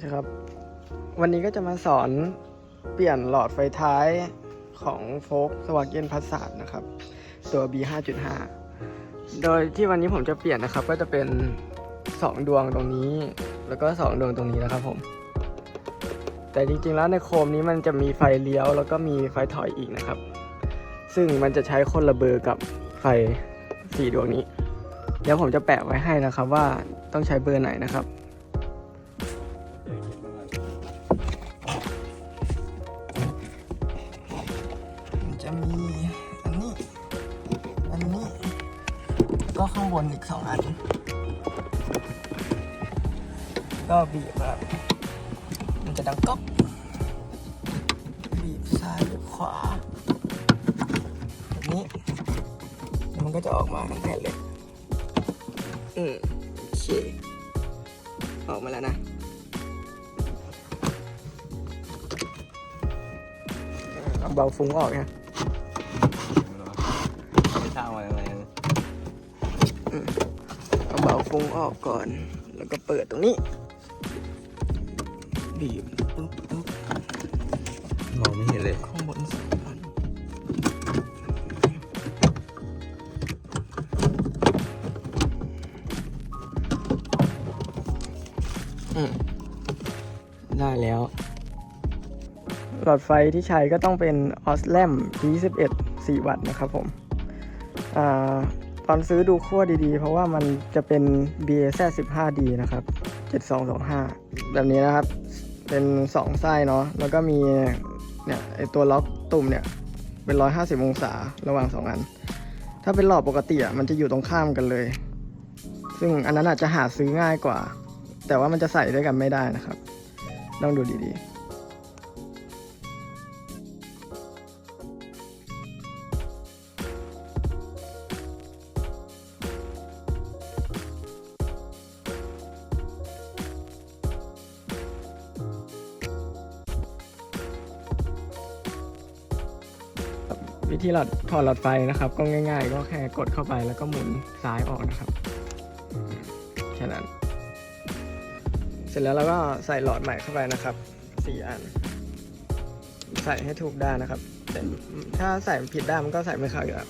นะครับ วันนี้ก็จะมาสอนเปลี่ยนหลอดไฟท้ายของโฟกสวาเกนพัสสาดนะครับ ตัว B 5.5 โดยที่วันนี้ผมจะเปลี่ยนนะครับ ก็จะเป็น 2 ดวงตรงนี้ แล้วก็ 2 ดวงตรงนี้นะครับผม แต่จริงๆแล้วในโคมนี้มันจะมีไฟเลี้ยว แล้วก็มีไฟถอยอีกนะครับ ซึ่งมันจะใช้คนละเบอร์กับไฟสี่ดวงนี้ เดี๋ยวผมจะแปะไว้ให้นะครับว่าต้องใช้เบอร์ไหนนะครับ จะมีอันนี้ อันนี้ ก็ข้างบนอีกสองอัน ก็บีบแบบมันจะดังก๊อกบีบซ้ายบีบขวาแบบนี้แล้วมันก็จะออกมาทั้งแผ่นเลยอืมโอเคออกมาแล้วนะเอาเบาฟุ้งออกนะ เอาเบาฟุ้งออกก่อน แล้วก็เปิดตรงนี้บีบปุ๊บปุ๊บมองไม่เห็นเลย ข้างบนสองอันอืมได้แล้ว หลอดไฟที่ใช้ก็ต้องเป็น o s l a m P21 4 วัตต์นะครับผมอา ตอนซื้อดูขั้วดีๆ เพราะว่ามันจะเป็น BAZ 15D นะครับ 7225 แบบนี้นะครับ เป็น 2 ไส้เนาะ แล้วก็มีเนี่ยไอตัวล็อกตุ่มเนี่ยเป็น 150 องศาระหว่าง 2 อัน ถ้าเป็นหลอดปกติอะมันจะอยู่ตรงข้ามกันเลย ซึ่งอันนั้นอาจจะหาซื้อง่ายกว่า แต่ว่ามันจะใส่ด้วยกันไม่ได้นะครับ ต้องดูดีๆ วิธีหลอดถอดหลอดไฟนะครับ ก็ง่าย ๆ ก็แค่กดเข้าไปแล้วก็หมุนซ้ายออกนะครับแค่นั้น เสร็จแล้วเราก็ใส่หลอดใหม่เข้าไปนะครับสี่อัน ใส่ให้ถูกด้านนะครับแต่ถ้าใส่ผิดด้านมันก็ใส่ไม่เข้าอยู่แล้ว